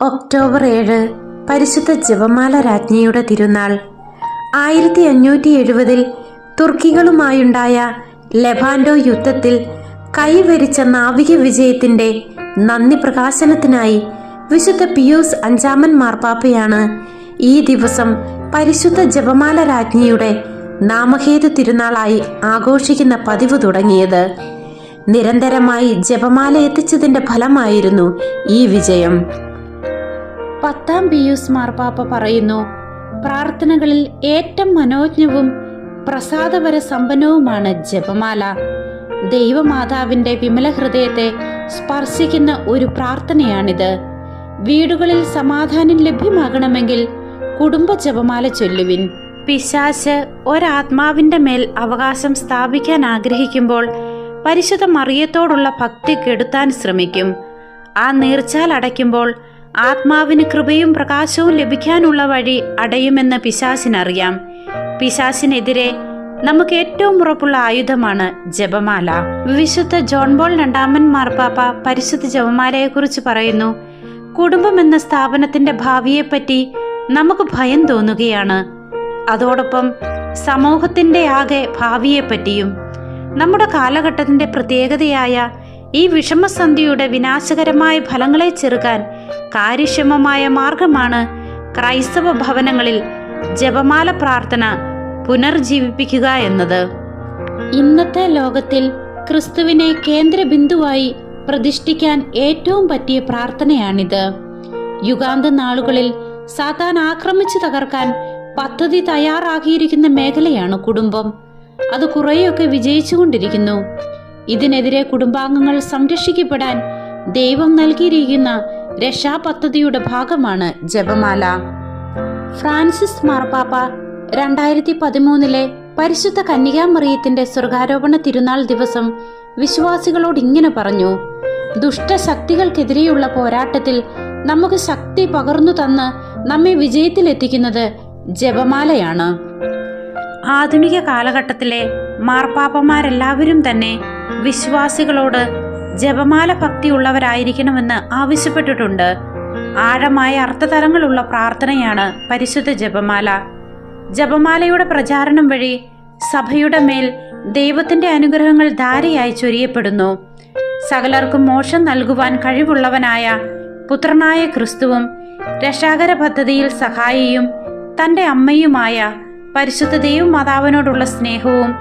October ഏഴ് പരിശുദ്ധ ജപമാല രാജ്ഞിയുടെ തിരുനാൾ. ആയിരത്തി അഞ്ഞൂറ്റി എഴുപതിൽ തുർക്കികളുമായുണ്ടായ ലെബാൻഡോ യുദ്ധത്തിൽ കൈവരിച്ച നാവിക വിജയത്തിന്റെ നന്ദി പ്രകാശനത്തിനായി വിശുദ്ധ പിയൂസ് അഞ്ചാമൻ മാർപ്പാപ്പയാണ് ഈ ദിവസം പരിശുദ്ധ ജപമാല രാജ്ഞിയുടെ നാമഹേതു തിരുനാളായി ആഘോഷിക്കുന്ന പതിവ് തുടങ്ങിയത്. നിരന്തരമായി ജപമാല എത്തിച്ചതിന്റെ ഫലമായിരുന്നു ഈ വിജയം. പത്താം പിയൂസ് മാർപ്പാപ്പ പറയുന്നു പ്രാർത്ഥനകളിൽ ഏറ്റവും മനോജ്ഞവും പ്രസാദപര സമ്പന്നവുമാണ് ജപമാല. ദൈവമാതാവിന്റെ വിമല ഹൃദയത്തെ സ്പർശിക്കുന്ന ഒരു പ്രാർത്ഥനയാണിത്. വീടുകളിൽ സമാധാനം ലഭ്യമാകണമെങ്കിൽ കുടുംബ ജപമാല ചൊല്ലുവിൻ. പിശാശ് ഒരാത്മാവിന്റെ മേൽ അവകാശം സ്ഥാപിക്കാൻ ആഗ്രഹിക്കുമ്പോൾ പരിശുദ്ധ മറിയത്തോടുള്ള ഭക്തി കെടുത്താൻ ശ്രമിക്കും. ആ നീർച്ചാൽ അടയ്ക്കുമ്പോൾ ആത്മാവിന് കൃപയും പ്രകാശവും ലഭിക്കാനുള്ള വഴി അടയുമെന്ന് പിശാസിനറിയാം. പിശാസിനെതിരെ നമുക്ക് ഏറ്റവും ഉറപ്പുള്ള ആയുധമാണ് ജപമാല. വിശുദ്ധ ജോൺ ബോൾ രണ്ടാമൻ മാർപ്പാപ്പ പരിശുദ്ധ ജപമാലയെക്കുറിച്ച് പറയുന്നു കുടുംബം എന്ന സ്ഥാപനത്തിന്റെ ഭാവിയെപ്പറ്റി നമുക്ക് ഭയം തോന്നുകയാണ്. അതോടൊപ്പം സമൂഹത്തിന്റെ ആകെ ഭാവിയെപ്പറ്റിയും നമ്മുടെ കാലഘട്ടത്തിന്റെ പ്രത്യേകതയായ ഈ വിഷമസന്ധിയുടെ വിനാശകരമായ ഫലങ്ങളെ ചെറുക്കാൻ കാര്യക്ഷമമായ മാർഗമാണ് ക്രൈസ്തവ ഭവനങ്ങളിൽ ജപമാല പ്രാർത്ഥന പുനർജീവിപ്പിക്കുക എന്നത്. ഇന്നത്തെ ലോകത്തിൽ ക്രിസ്തുവിനെ കേന്ദ്രബിന്ദുവായി പ്രതിഷ്ഠിക്കാൻ ഏറ്റവും പറ്റിയ പ്രാർത്ഥനയാണിത്. യുഗാന്ത നാളുകളിൽ സാത്താൻ ആക്രമിച്ചു തകർക്കാൻ പദ്ധതി തയ്യാറാക്കിയിരിക്കുന്ന മേഖലയാണ് കുടുംബം. അത് കുറേയൊക്കെ വിജയിച്ചുകൊണ്ടിരിക്കുന്നു. ഇതിനെതിരെ കുടുംബാംഗങ്ങൾ സംരക്ഷിക്കപ്പെടാൻ ദൈവം നൽകിയിരിക്കുന്ന രക്ഷാപദ്ധതിയുടെ ഭാഗമാണ് ജപമാല. ഫ്രാൻസിസ് മാർപ്പാപ്പ രണ്ടായിരത്തി പതിമൂന്നിലെ പരിശുദ്ധ കന്യകാമറിയത്തിന്റെ സ്വർഗാരോപണ തിരുനാൾ ദിവസം വിശ്വാസികളോട് ഇങ്ങനെ പറഞ്ഞു ദുഷ്ടശക്തികൾക്കെതിരെയുള്ള പോരാട്ടത്തിൽ നമുക്ക് ശക്തി പകർന്നു തന്ന് നമ്മെ വിജയത്തിലെത്തിക്കുന്നത് ജപമാലയാണ്. ആധുനിക കാലഘട്ടത്തിലെ മാർപ്പാപ്പമാരെല്ലാവരും തന്നെ വിശ്വാസികളോട് ജപമാല ഭക്തിയുള്ളവരായിരിക്കണമെന്ന് ആവശ്യപ്പെട്ടിട്ടുണ്ട്. ആഴമായ അർത്ഥതലങ്ങളുള്ള പ്രാർത്ഥനയാണ് പരിശുദ്ധ ജപമാല. ജപമാലയുടെ പ്രചാരണം വഴി സഭയുടെ മേൽ ദൈവത്തിന്റെ അനുഗ്രഹങ്ങൾ ധാരയായി ചൊരിയപ്പെടുന്നു. സകലർക്കും മോക്ഷം നൽകുവാൻ കഴിവുള്ളവനായ പുത്രനായ ക്രിസ്തുവും രക്ഷാകര പദ്ധതിയിൽ സഹായിയും തന്റെ അമ്മയുമായ പരിശുദ്ധ ദൈവമാതാവിനോടുള്ള സ്നേഹവും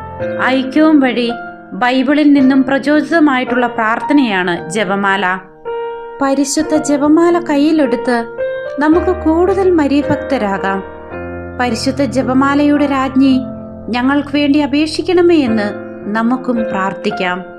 ഐക്യവും വഴി ബൈബിളിൽ നിന്നും പ്രചോദിതമായിട്ടുള്ള പ്രാർത്ഥനയാണ് ജപമാല. പരിശുദ്ധ ജപമാല കയ്യിലെടുത്ത് നമുക്ക് കൂടുതൽ മരീഭക്തരാകാം. പരിശുദ്ധ ജപമാലയുടെ രാജ്ഞി ഞങ്ങൾക്ക് വേണ്ടി അപേക്ഷിക്കണമേ എന്ന് നമുക്കും പ്രാർത്ഥിക്കാം.